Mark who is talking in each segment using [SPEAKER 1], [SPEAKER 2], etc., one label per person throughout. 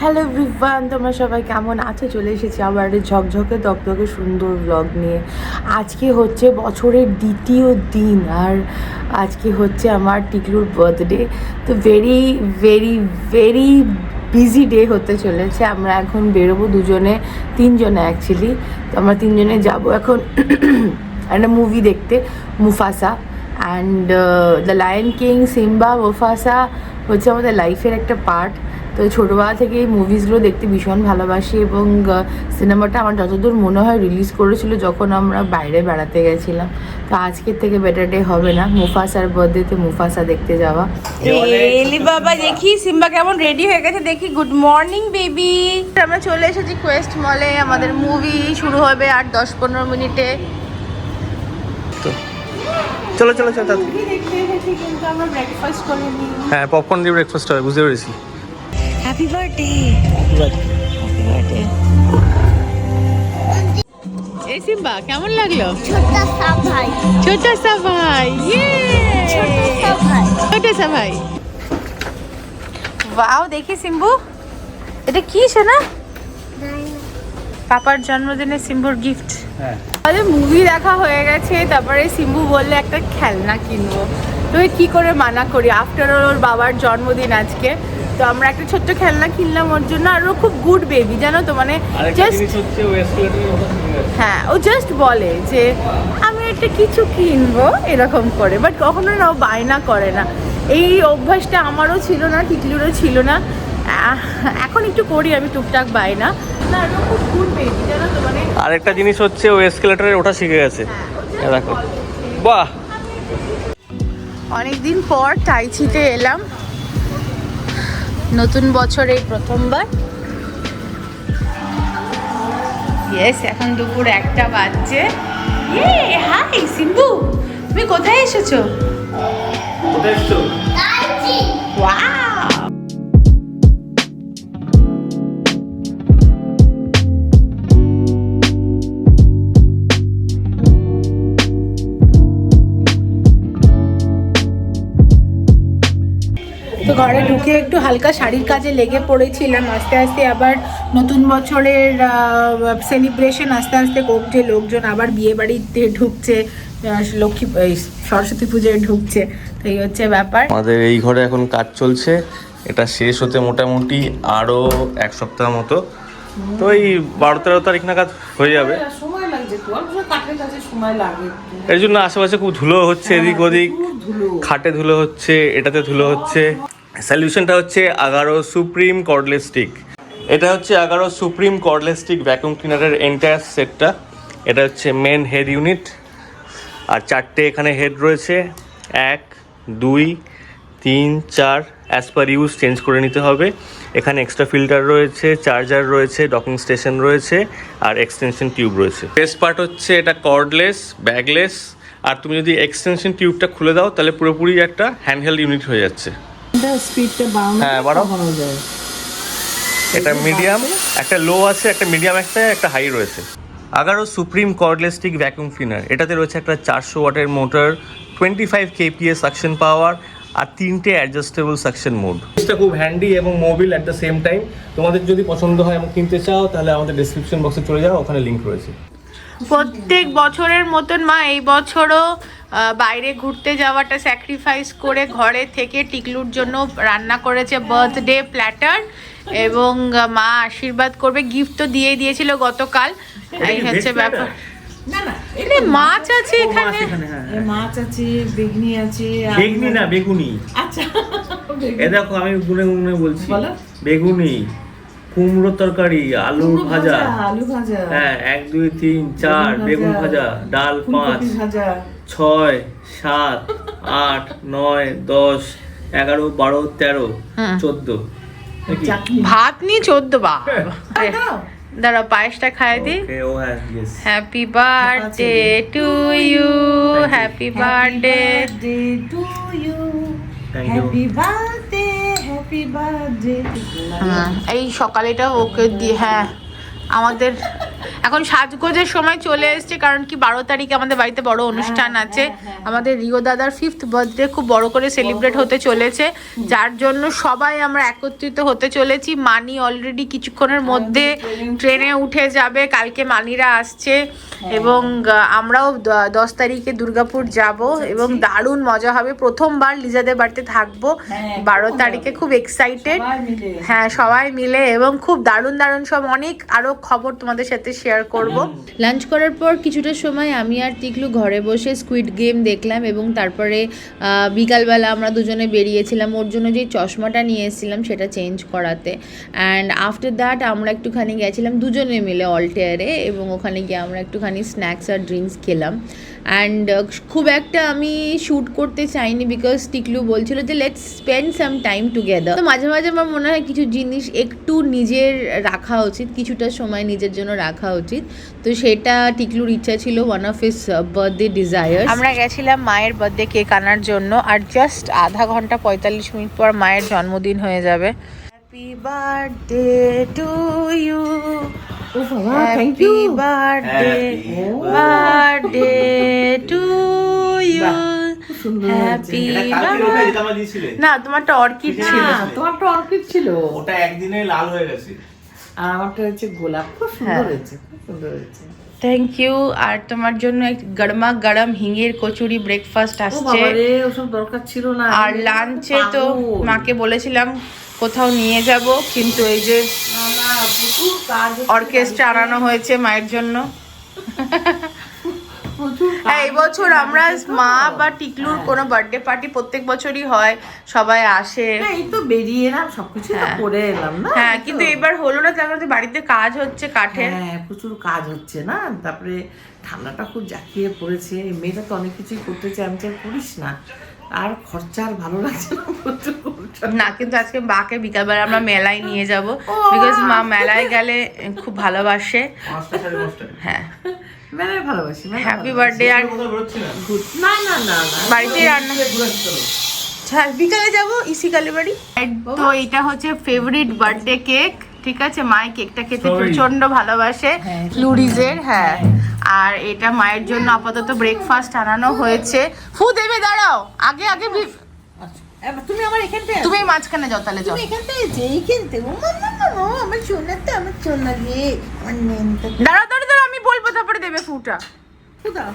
[SPEAKER 1] Hello everyone তোমরা সবাই কেমন আছো? চলে এসেছি আবার ঝকঝকে দকদকে সুন্দর ব্লগ নিয়ে। আজকে হচ্ছে বছরের দ্বিতীয় দিন আর আজকে হচ্ছে আমার টিকলুর বার্থডে তো very very very busy day হতে চলেছে। আমরা এখন বেরোবো দুজনে, তিনজনে অ্যাকচুয়ালি তো আমরা তিনজনে যাব এখন একটা মুভি দেখতে Mufasa and the Lion King Simba Mufasa হচ্ছে আমাদের লাইফের একটা পার্ট তো ছোটোবেলা থেকে এই মুভিসগুলো দেখতে ভীষণ ভালোবাসি এবং সিনেমাটা আমার যতদূর মনে হয় রিলিজ করেছিল যখন আমরা বাইরে বেড়াতে গেছিলাম। তো আজকের থেকে বেটার ডে হবে না। মুফাসার বার্থডেতে মুফাসা দেখতে যাওয়া। এলি বাবা দেখি সিম্বা কেমন রেডি হয়ে গেছে দেখি। গুড মর্নিং বেবি আমরা চলে এসেছি কোয়েস্ট মলে আমাদের মুভি শুরু হবে আর দশ পনেরো মিনিটে।
[SPEAKER 2] তো চলো চলো চলো তাড়াতাড়ি।
[SPEAKER 1] মুভি দেখতে এসেছি কিন্তু আমরা ব্রেকফাস্ট করিনি।
[SPEAKER 2] হ্যাঁ পপকর্ন দিয়ে ব্রেকফাস্ট হবে বুঝতে পেরেছি।
[SPEAKER 1] হ্যাপি বার্থডে হ্যাপি বার্থডে এই সিম্বা দেখি সিম্বু। এটা কি সোনা? পাপার জন্মদিনে সিম্বুর গিফট
[SPEAKER 2] হ্যাঁ।
[SPEAKER 1] আমাদের মুভি দেখা হয়ে গেছে তারপরে সিম্বু বললে একটা খেলনা কিনবো। তুই কি করে মানা করি? আফটার ওর বাবার জন্মদিন আজকে। তো আমরা একটা ছোট্ট খেলনা কিনলাম ওর জন্য আর ও খুব গুড বেবি জানো তো? মানে জাস্ট
[SPEAKER 2] হচ্ছে
[SPEAKER 1] হ্যাঁ ও জাস্ট বলে যে আমি একটা কিছু কিনবো এরকম করে। বাট কখনো না ও বায়না করে না। এই অভ্যাসটা আমারও ছিল না টিকলিরও ছিল না। এখন একটু করি আমি টুকটাক বায়না। না ও খুব গুড বেবি জানো তো? মানে
[SPEAKER 2] আরেকটা জিনিস হচ্ছে ও এসকেলেটরে ওঠা শিখে গেছে।
[SPEAKER 1] হ্যাঁ,
[SPEAKER 2] দেখো। বাহ!
[SPEAKER 1] অনেকদিন পর টাইচিতে এলাম। নতুন বছরে এই প্রথমবার? ইয়েস এখন দুপুর একটা বাজছে। ইয়ে হাই সিন্ধু তুমি কোথায় এসেছ?
[SPEAKER 2] কোথায় এসছো?
[SPEAKER 1] ওয়াও একটু হালকা শাড়ির কাজে লেগে পড়েছিলাম। আস্তে আস্তে আবার নতুন বছরের সেলিব্রেশন আস্তে আস্তে কমছে লোকজন আবার বিয়ে বাড়িতে ঢুকছে লক্ষ্মী সরস্বতী পুজোয় ঢুকছে। তো এই হচ্ছে ব্যাপার।
[SPEAKER 2] আমাদের এই ঘরে এখন কাজ চলছে এটা শেষ হতে মোটামুটি আরও এক সপ্তাহ মতো। তো এই বারো তেরো তারিখ নাগাদ হয়ে যাবে।
[SPEAKER 1] সময় লাগছে তো অল্প কাঠের কাছে সময় লাগে একটু।
[SPEAKER 2] এর জন্য আশেপাশে খুব ধুলো হচ্ছে এদিক ওদিক খাটে ধুলো হচ্ছে এটাতে ধুলো হচ্ছে। সলিউশনটা হচ্ছে আগারো সুপ্রিম কর্ডলেস স্টিক এটা হচ্ছে Agaro Supreme cordless stick vacuum ক্লিনারের entire সেটটা এটা হচ্ছে মেন হেড ইউনিট আর চারটে এখানে হেড রয়েছে। এক, দুই, তিন, চার অ্যাজ পার ইউজ চেঞ্জ করে নিতে হবে। এখানে এক্সট্রা ফিল্টার রয়েছে চার্জার রয়েছে ডকিং স্টেশন রয়েছে, আর এক্সটেনশন টিউব রয়েছে। বেস্ট পার্ট হচ্ছে এটা কর্ডলেস ব্যাগলেস আর তুমি যদি এক্সটেনশন টিউবটা খুলে দাও, তাহলে পুরোপুরি একটা হ্যান্ডহেল্ড ইউনিট হয়ে যাচ্ছে।
[SPEAKER 1] স্পিডটা বাড়ানো
[SPEAKER 2] হ্যাঁ, বাড়াও।
[SPEAKER 1] যায়।
[SPEAKER 2] এটা মিডিয়াম একটা লো আছে একটা মিডিয়াম একটা একটা হাই রয়েছে। Agaro Supreme cordless stick vacuum cleaner এটাতে রয়েছে একটা চারশো ওয়াটের motor twenty five kPa suction power আর তিনটে অ্যাডজাস্টেবল সাকশন মোড এটা খুব হ্যান্ডি এবং mobile at the same time তোমাদের যদি পছন্দ হয় এবং কিনতে চাও তাহলে আমাদের ডিসক্রিপশন বক্সে চলে যাও ওখানে লিঙ্ক রয়েছে।
[SPEAKER 1] প্রত্যেক বছরের মতন মা এই বছরও বাইরে ঘুরতে যাওয়াটা স্যাক্রিফাইস করে ঘরে থেকে টিকলুর জন্য রান্না করেছে বার্থডে প্ল্যাটার এবং মা আশীর্বাদ করবে গিফট তো দিয়ে দিয়েছিল গতকাল। এই হচ্ছে ব্যাপার।
[SPEAKER 3] না না
[SPEAKER 1] এখানে মাছ আছে এখানে।
[SPEAKER 3] মাছ আছে বেগনি আছে আর-
[SPEAKER 2] বেগুনি না বেগুনি।
[SPEAKER 3] আচ্ছা
[SPEAKER 2] এ দেখো আমি গুনে গুনে বলছি। বেগুনি। কুমড়ো তরকারি আলু ভাজা
[SPEAKER 3] আলু ভাজা।
[SPEAKER 2] হ্যাঁ এক দুই তিন চার বেগুন ভাজা ডাল পাঁচ
[SPEAKER 3] ভাজা।
[SPEAKER 2] ছয় সাত আট নয় দশ এগারো বারো তেরো
[SPEAKER 1] হুম।
[SPEAKER 2] চোদ্দ।
[SPEAKER 1] ভাত নিয়ে চোদ্দ বা দাঁড়া পায়েসটা খাই দি।
[SPEAKER 2] হ্যাঁ.
[SPEAKER 1] Happy birthday to you happy birthday
[SPEAKER 3] to you happy birthday
[SPEAKER 1] এই সকালেটা ওকে দিয়ে হ্যাঁ আমাদের এখন সাজগোজের সময় চলে এসেছে কারণ কি বারো তারিখে আমাদের বাড়িতে বড় অনুষ্ঠান আছে। আমাদের রিও দাদার ফিফথ বার্থডে খুব বড় করে সেলিব্রেট হতে চলেছে। যার জন্য সবাই আমরা একত্রিত হতে চলেছি। মানি অলরেডি কিছুক্ষণের মধ্যে ট্রেনে উঠে যাবে। কালকে মানিরা আসছে এবং আমরাও দশ তারিখে দুর্গাপুর যাব এবং দারুণ মজা হবে। প্রথমবার লিজাদের বাড়িতে থাকব। বারো তারিখে খুব এক্সাইটেড হ্যাঁ সবাই মিলে এবং খুব দারুণ দারুণ সব অনেক আরও খবর তোমাদের সাথে শেয়ার করব। লাঞ্চ করার পর কিছুটা সময় আমি আর তিকলু ঘরে বসে স্কুইড গেম দেখলাম এবং তারপরে বিকালবেলা আমরা দুজনে বেরিয়েছিলাম। ওর জন্য যে চশমাটা নিয়ে এসেছিলাম সেটা চেঞ্জ করাতে। অ্যান্ড আফটার দ্যাট আমরা একটুখানি গেছিলাম দুজনে মিলে অল্টেয়ারে এবং ওখানে গিয়ে আমরা একটুখানি স্ন্যাক্স আর ড্রিঙ্কস খেলাম। অ্যান্ড খুব একটা আমি শ্যুট করতে চাইনি বিকজ টিকলু বলছিল যে let's spend some time together তো মাঝে মাঝে আমার মনে হয় কিছু জিনিস একটু নিজের রাখা উচিত কিছুটা সময় নিজের জন্য রাখা উচিত। তো সেটা টিকলুর ইচ্ছা ছিল one of his birthday desire আমরা গেছিলাম মায়ের বার্থডে কেক আনার জন্য আর জাস্ট আধা ঘণ্টা পঁয়তাল্লিশ মিনিট পর মায়ের জন্মদিন হয়ে যাবে। Happy birthday to you happy birthday birthday to you happy না তোমারটা অর্কিড ছিল।
[SPEAKER 3] তোমারটা অর্কিড ছিল।
[SPEAKER 2] ওটা একদিনে লাল হয়ে গেছে।
[SPEAKER 3] আর আমারটা হচ্ছে গোলাপ। খুব সুন্দর
[SPEAKER 1] হ্যাঁ।
[SPEAKER 3] হয়েছে খুব সুন্দর হয়েছে।
[SPEAKER 1] থ্যাংক ইউ আর তোমার জন্য এক গরমা গরম হিঙের কচুরি ব্রেকফাস্ট আসছে।
[SPEAKER 3] রে ওসব দরকার ছিল না।
[SPEAKER 1] আর লাঞ্চে তো মাকে বলেছিলাম কোথাও নিয়ে যাব কিন্তু এই যে অর্কেস্ট্রা আনানো হয়েছে মায়ের জন্য। হ্যাঁ এই বছর আমরা মা বা টিকলুর কোনো বার্থডে পার্টি প্রত্যেক বছরই হয় সবাই আসে।
[SPEAKER 3] এই তো বেরিয়ে এলাম সবকিছু তো
[SPEAKER 1] হ্যাঁ।
[SPEAKER 3] করে এলাম না?
[SPEAKER 1] হ্যাঁ কিন্তু এবার হলো না তার বাড়িতে কাজ হচ্ছে কাঠের।
[SPEAKER 3] হ্যাঁ প্রচুর কাজ হচ্ছে না? তারপরে ঠান্ডাটা খুব জাকিয়ে পড়েছে মেয়েটা তো অনেক কিছুই করতে চাই আমি চাই করিস না। আর খরচা আর ভালো লাগছে না প্রচুর।
[SPEAKER 1] না কিন্তু আজকে মাকে বিকালবেলা আমরা মেলায় নিয়ে যাব। বিকজ মা মেলায় গেলে খুব ভালোবাসে। হ্যাঁ।
[SPEAKER 3] মেলায় ভালোবাসি
[SPEAKER 1] হ্যাপি বার্থডে আর
[SPEAKER 2] কোথাও না
[SPEAKER 3] না না না না।
[SPEAKER 1] বাড়িতে রান্না হ্যাঁ বিকালে যাব ইসি কালীবাড়ি তো এটা হচ্ছে ফেভারিট বার্থডে কেক ঠিক আছে? মায়ের কেকটা খেতে। প্রচণ্ড ভালোবাসে।
[SPEAKER 3] হ্যাঁ,
[SPEAKER 1] হ্যাঁ। আর এটা মায়ের জন্য আপাতত ব্রেকফাস্ট আনানো হয়েছে। ফু দেবে দাঁড়াও। আগে আগে
[SPEAKER 3] তুমি আমার এখানটায়
[SPEAKER 1] তুমি মাঝখানে যাও তাহলে
[SPEAKER 3] তুমি এখানটায় ও মা মা মা মা, আমার সোনাতে আমার সোনা রে আমার নেনটা
[SPEAKER 1] দাঁড়াও দাঁড়াও দাঁড়াও আমি বলব তারপরে দেবে ফুটা।
[SPEAKER 3] দাও।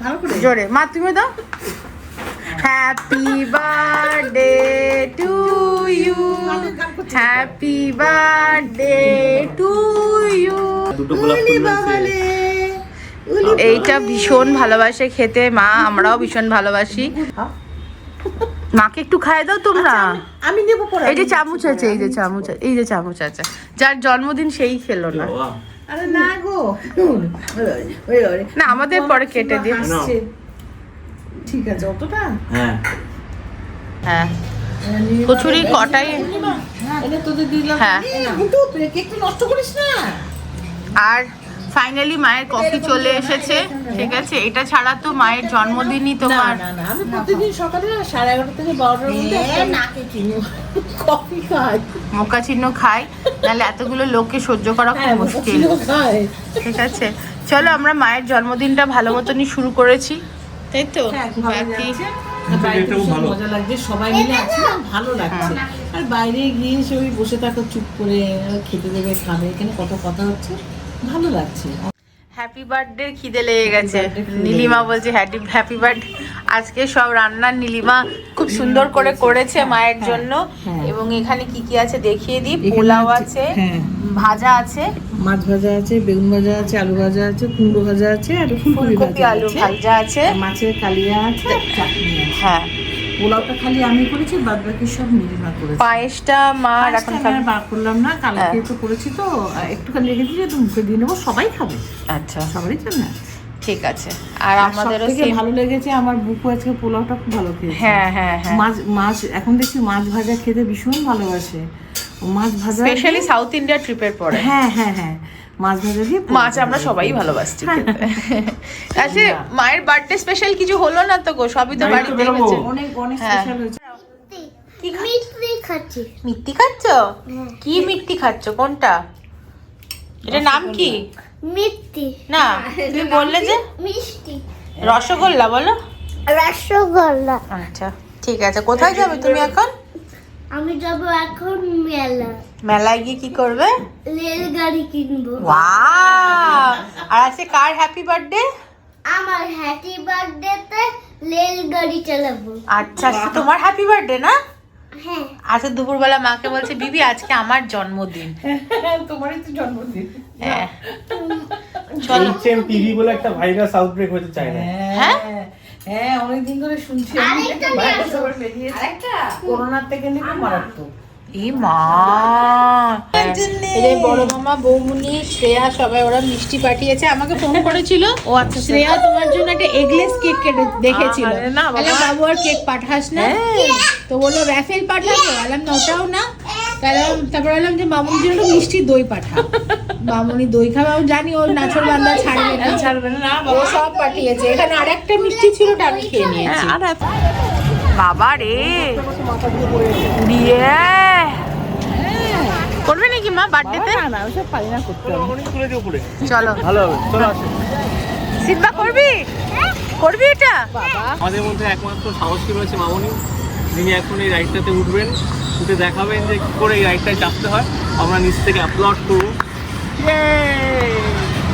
[SPEAKER 3] ভালো করে।
[SPEAKER 1] জোরে। মা তুমি দাও। Happy birthday to you happy birthday to you
[SPEAKER 2] দুটো গোলাপ ফুল
[SPEAKER 1] এইটা ভীষণ ভালোবাসে খেতে মা আমরাও ভীষণ ভালোবাসি। মাকে একটু খাইয়ে দাও তোমরা।
[SPEAKER 3] আমি নেব পরে
[SPEAKER 1] এই যে চামচ আছে এই যে চামচ আছে এই যে চামচ আছে। যার জন্মদিন সেই খেলো না।
[SPEAKER 3] আরে না গো।
[SPEAKER 1] না আমাদের পরে কেটে দিই
[SPEAKER 3] ঠিক আছে অতটা?
[SPEAKER 2] হ্যাঁ।
[SPEAKER 1] হ্যাঁ। কচুরি কটাই
[SPEAKER 3] এটা তোদের দিলাম।
[SPEAKER 1] হ্যাঁ।
[SPEAKER 3] কিন্তু তুই একটু নষ্ট করিস না।
[SPEAKER 1] আর ফাইনালি মায়ের কফি চলে এসেছে। ঠিক আছে এটা ছাড়া তো মায়ের জন্মদিনই তোমার
[SPEAKER 3] না না আমি প্রতিদিন সকালে না সাড়ে এগারোটা থেকে বারোটার মধ্যে নাকে কফি খাই।
[SPEAKER 1] মোকা চিহ্ন খাই নাহলে এতগুলো লোককে সহ্য করা খুব
[SPEAKER 3] হ্যাঁ
[SPEAKER 1] মুশকিল। ঠিক আছে চলো আমরা মায়ের জন্মদিনটা ভালো মতনই শুরু করেছি। তাই তো?
[SPEAKER 3] হ্যাঁ,
[SPEAKER 1] বাকি।
[SPEAKER 3] মজা লাগছে সবাই মিলে আছি না ভালো লাগছে। আর বাইরে গিয়ে সে বসে থাকো চুপ করে খেতে দেবে খাবে এখানে কত কথা হচ্ছে। ভালো লাগছে।
[SPEAKER 1] হ্যাপি বার্থডে খিদে লেগে গেছে। নীলিমা বলছে হ্যাপি হ্যাপি বার্থডে আজকে সব রান্নার নীলিমা খুব সুন্দর করে করেছে মায়ের জন্য।
[SPEAKER 3] হ্যাঁ।
[SPEAKER 1] এবং এখানে কি কি আছে দেখিয়ে দিই। পোলাও
[SPEAKER 3] আছে- হ্যাঁ।
[SPEAKER 1] ভাজা আছে।
[SPEAKER 3] মাছ ভাজা আছে বেগুন ভাজা আছে আলু ভাজা আছে কুমড়ো ভাজা আছে আর ফুলকপি
[SPEAKER 1] আলু ভাজা আছে।
[SPEAKER 3] মাছের কালিয়া আছে।
[SPEAKER 1] হ্যাঁ।
[SPEAKER 3] পোলাওটা খালি আমি করেছি বাদ বাকি সব নীলিমা করেছে।
[SPEAKER 1] পায়েসটা মা এখন
[SPEAKER 3] পায়েসটা আমি বার করলাম না কালকে
[SPEAKER 1] হ্যাঁ।
[SPEAKER 3] তো করেছি তো একটুখানি রেখে তো মুখে দিয়ে নেব সবাই খাবে।
[SPEAKER 1] আচ্ছা।
[SPEAKER 3] সবারই জন্য
[SPEAKER 1] ঠিক আছে। আর আমাদেরও
[SPEAKER 3] সবথেকে ভালো লেগেছে আমার বুকু আজকে পোলাওটা খুব ভালো খেয়েছে।
[SPEAKER 1] হ্যাঁ হ্যাঁ হ্যাঁ।
[SPEAKER 3] মাছ মাছ এখন দেখছি মাছ ভাজা খেতে ভীষণ ভালোবাসে। মাছ ভাজা
[SPEAKER 1] স্পেশালি সাউথ ইন্ডিয়া ট্রিপের পরে।
[SPEAKER 3] হ্যাঁ হ্যাঁ হ্যাঁ। মাছ ভাজা দিয়ে
[SPEAKER 1] মাছ আমরা সবাই। ভালোবাসছি। আচ্ছা মায়ের বার্থডে স্পেশাল কিছু হলো না তো গো? সবই তো
[SPEAKER 2] বাড়িতে
[SPEAKER 1] হয়েছে
[SPEAKER 3] অনেক অনেক
[SPEAKER 1] হ্যাঁ।
[SPEAKER 3] স্পেশাল হয়েছে।
[SPEAKER 1] কি
[SPEAKER 4] মিষ্টি খাচ্ছি।
[SPEAKER 1] মিষ্টি খাচ্ছ? কি মিষ্টি খাচ্ছ? কোনটা? এটা নাম কি?
[SPEAKER 4] মিষ্টি।
[SPEAKER 1] না তুমি বললে যে?
[SPEAKER 4] মিষ্টি।
[SPEAKER 1] রসগোল্লা বলো।
[SPEAKER 4] রসগোল্লা।
[SPEAKER 1] আচ্ছা ঠিক আছে। কোথায় যাবে তুমি এখন?
[SPEAKER 4] আমি যাব এখন মেলা
[SPEAKER 1] মেলায় গিয়ে কি করবে?
[SPEAKER 4] রেলগাড়ি কিনবো।
[SPEAKER 1] ওয়াও! আর আজকে কার হ্যাপি বার্থডে
[SPEAKER 4] আমার হ্যাপি বার্থডেতে রেলগাড়ি চালাবো।
[SPEAKER 1] আচ্ছা আজকে তোমার হ্যাপি বার্থডে না?
[SPEAKER 4] হ্যাঁ।
[SPEAKER 1] আজকে দুপুরবেলা মাকে বলছে বিবি আজকে আমার জন্মদিন।
[SPEAKER 3] তোমারই তো জন্মদিন।
[SPEAKER 1] হ্যাঁ। চলো।
[SPEAKER 2] টিভি বলে একটা ভাইরাস আউটব্রেক হতে চায় না।
[SPEAKER 1] হ্যাঁ?
[SPEAKER 3] হ্যাঁ হ্যাঁ অনেকদিন ধরে শুনছি।
[SPEAKER 4] আরেকটা।
[SPEAKER 3] করোনার থেকে নাকি মারাত্মক।
[SPEAKER 1] বড় মামা বৌমুনি শ্রেয়া সবাই ওরা মিষ্টি পাঠিয়েছে। আমাকে ফোন করেছিল। ও আচ্ছা শ্রেয়া তোমার জন্য একটা এগলেস কেক কেটে দেখেছিল।
[SPEAKER 3] বাবা।
[SPEAKER 1] আর কেক পাঠাস না? তো বলল র্যাফেল পাঠাবো? না ওটাও না। তাহলে তারপর বললাম যে মামুনির জন্য একটু মিষ্টি দই পাঠা। মামুনি দই খাবে আমি জানি ওর নাচর বান্দা ছাড়বে না।
[SPEAKER 3] ছাড়বে না
[SPEAKER 1] ও সব পাঠিয়েছে। এখানে আরেকটা মিষ্টি ছিল ওটা আমি খেয়ে নিয়েছি।
[SPEAKER 3] আর
[SPEAKER 1] বাবা রে। বিয়ে। করবে নাকি মা বার্থডেতে
[SPEAKER 3] না ওসব পারি করতে
[SPEAKER 1] চলো।
[SPEAKER 2] ভালো হবে চলো আসো।
[SPEAKER 1] সিম্বা করবি? করবি এটা?
[SPEAKER 2] আমাদের মধ্যে একমাত্র সাহসী রয়েছে মামনি? যিনি এখন এই রাইডটাতে উঠবেন উঠে দেখাবেন যে কী করে এই রাইডটায় চাপতে হয়। আমরা নিচ থেকে আপলোড করব।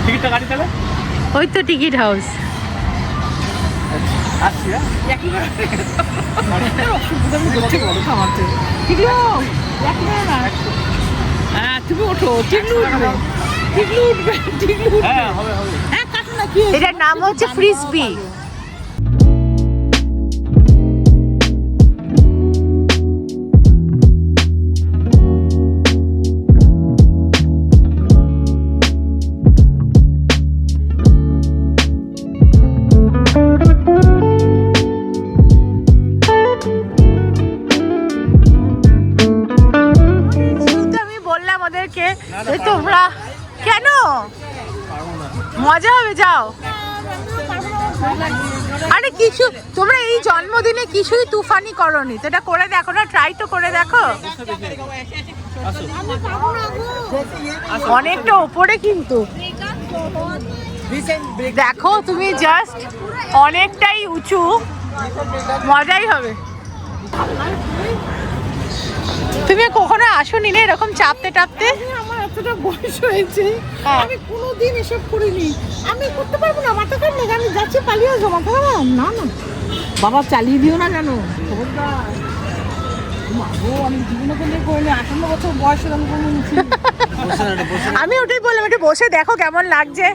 [SPEAKER 2] টিকিটটা কাটি তাহলে?
[SPEAKER 1] ওই তো টিকিট হাউস
[SPEAKER 2] আসছি হ্যাঁ?
[SPEAKER 3] আমি করতে বলো তো আমার থেকে। হ্যাঁ তুমি ওঠো টিকলু উঠবে। টিকলু উঠবে টিকলু উঠবে।
[SPEAKER 2] হ্যাঁ হবে হবে।
[SPEAKER 3] হ্যাঁ কাটো না কি
[SPEAKER 1] এটার নাম হচ্ছে ফ্রিসবি কিছুই তুফানি করনি। তো এটা করে দেখো না ট্রাই তো করে দেখো। অনেকটা ওপরে কিন্তু। দেখো তুমি জাস্ট অনেকটাই উঁচু। মজাই হবে। তুমি কখনো আসোনি না এরকম চাপতে টাপতে?
[SPEAKER 3] আমার এতটা বয়স হয়েছে
[SPEAKER 1] হ্যাঁ।
[SPEAKER 3] আমি কোনোদিন এসব করিনি। আমি করতে পারব না মাথা কাট নেই আমি যাচ্ছি পালিয়ে আসব মাথা না না। বাবা চালিয়ে দিও না জানো খবরদার। মাগো আমি জীবনে কোনো বছর বয়স হলে আমি
[SPEAKER 1] ওটাই বললাম একটু বসে দেখো কেমন লাগছে।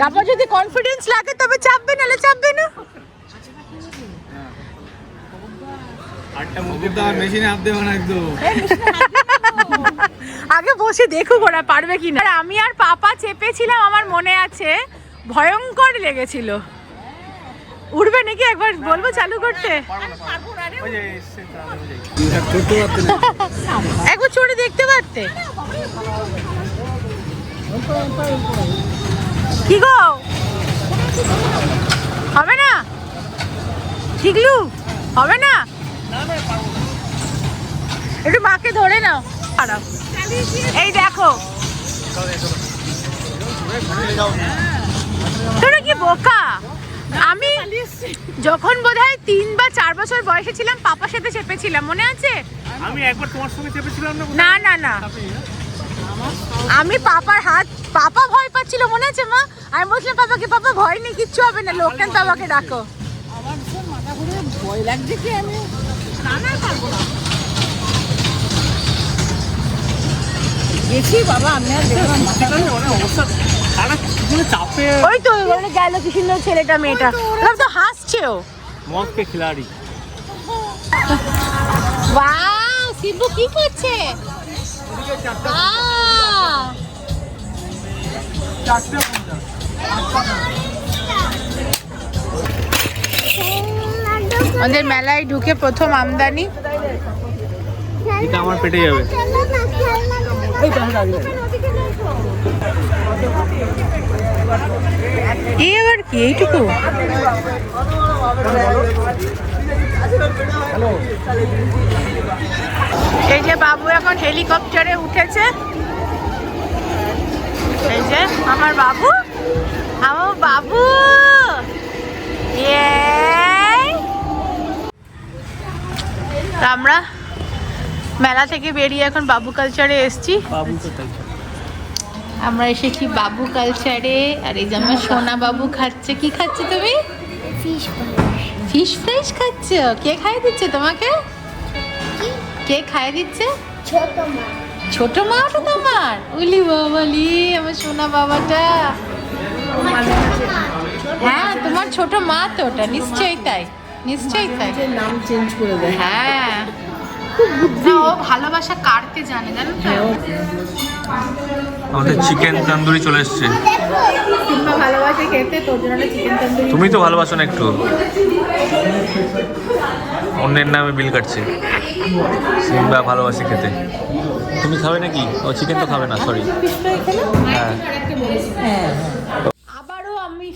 [SPEAKER 1] তারপর যদি কনফিডেন্স লাগে তবে চাপবে নাহলে চাপবে না। আগে বসে দেখুক ওরা পারবে কিনা। আর আমি আর পাপা চেপেছিলাম আমার মনে আছে ভয়ঙ্কর লেগেছিল। উঠবে নাকি একবার? বলব চালু করতে। একবার চড়ে দেখতে পারতে। কি গো? হবে না? ঠিকলু? হবে না? একটু মাকে ধরে নাও। এই দেখো। তোরা কি বোকা? আমি যখন বোধহয় তিন বা চার বছর বয়সে ছিলাম পাপার সাথে চেপেছিলাম মনে আছে?
[SPEAKER 2] আমি একবার তোমার সঙ্গে চেপেছিলাম না
[SPEAKER 1] না না আমি পাপার হাত পাপা ভয় পাচ্ছিল মনে আছে মা? আমি বলছিলাম পাপাকে পাপা ভয় নেই কিচ্ছু হবে না লোকনাথ বাবাকে ডাকো?
[SPEAKER 3] আমার ভীষণ মাথা ঘুরে ভয় লাগছে কি আমি? না না পারব না গেছি বাবা আমি আর দেখলাম মাথা
[SPEAKER 2] মানে অবস্থা।
[SPEAKER 1] ওই তো ওখানে গেল কি সুন্দর ছেলেটা মেয়েটা। ওরা তো হাসছেও।
[SPEAKER 2] মস্ত খিলাড়ি।
[SPEAKER 1] ওয়াও শিবু কি করছে? আমাদের মেলায় ঢুকে প্রথম আমদানি।
[SPEAKER 2] এটা আমার পেটে যাবে।
[SPEAKER 1] এই আবার কি? এইটুকু? এই যে বাবু এখন হেলিকপ্টারে উঠেছে। এই যে আমার বাবু। আমার বাবু! আমরা মেলা থেকে বেরিয়ে এখন বাবু কালচারে এসছি। আমরা এসেছি বাবু কালচারে আর এই যে আমার সোনা বাবু খাচ্ছে। কি খাচ্ছে তুমি?
[SPEAKER 4] ফিশ
[SPEAKER 1] ফিশ ফ্রাইস খাচ্ছ? কে খাইয়ে দিচ্ছে তোমাকে? কে? খাইয়ে দিচ্ছে?
[SPEAKER 4] ছোট মা।
[SPEAKER 1] ছোট মা ওটা তোমার? উলি বাবালি আমার সোনা বাবাটা। হ্যাঁ তোমার ছোট মা তো ওটা। নিশ্চয়ই তাই। নিশ্চয়ই তাই।
[SPEAKER 3] নাম চেঞ্জ করে দেয়।
[SPEAKER 1] হ্যাঁ ও ভালোবাসা কাটতে জানে জানো তো?
[SPEAKER 2] আমাদের চিকেন তন্দুরি চলে এসছে।
[SPEAKER 1] সিম্বা ভালোবাসে খেতে তোর জন্য চিকেন তন্দুরি।
[SPEAKER 2] তুমি তো ভালোবাসো না একটু। অন্যের নামে বিল কাটছে। সিম্বা ভালোবাসি খেতে। তুমি খাবে নাকি? ও চিকেন তো খাবে না সরি হ্যাঁ।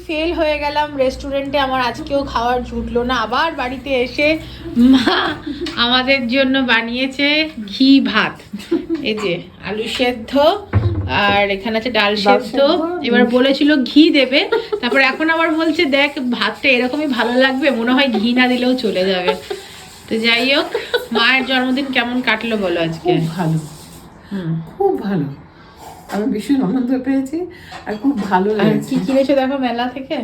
[SPEAKER 1] ফেল হয়ে গেলাম রেস্টুরেন্টে আমার আজকেও খাওয়ার জুটলো না। আবার বাড়িতে এসে মা আমাদের জন্য বানিয়েছে ঘি ভাত। এই যে আলু সেদ্ধ আর এখানে আছে ডাল সেদ্ধ। এবার বলেছিল ঘি দেবে। তারপর এখন আবার বলছে দেখ ভাতটা এরকমই ভালো লাগবে মনে হয় ঘি না দিলেও চলে যাবে। তো যাই হোক মায়ের জন্মদিন কেমন কাটলো বলো আজকে?
[SPEAKER 3] খুব ভালো।
[SPEAKER 1] হুম।
[SPEAKER 3] খুব ভালো। আমি ভীষণ আনন্দ পেয়েছি আর খুব ভালো লেগেছে।
[SPEAKER 1] কি কিনেছো দেখো মেলা থেকে?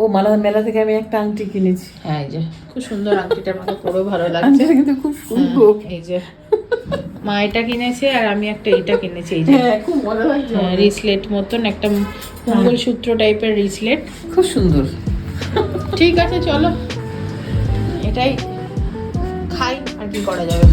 [SPEAKER 3] ও মালা মেলা থেকে আমি একটা আংটি কিনেছি।
[SPEAKER 1] হ্যাঁ এই যে খুব সুন্দর আংটিটা আমাকে পুরো ভালো লাগছে।
[SPEAKER 3] আংটিটা কিন্তু খুব সুন্দর।
[SPEAKER 1] এই যে। মা এটা কিনেছে আর আমি একটা এটা কিনেছি এই যে।
[SPEAKER 3] হ্যাঁ খুব মজা লাগছে। আমার।
[SPEAKER 1] রিসলেট মতন একটা মঙ্গলসূত্র টাইপের রিসলেট।
[SPEAKER 3] খুব সুন্দর।
[SPEAKER 1] ঠিক আছে চলো। এটাই খাই আর কি করা যাবে।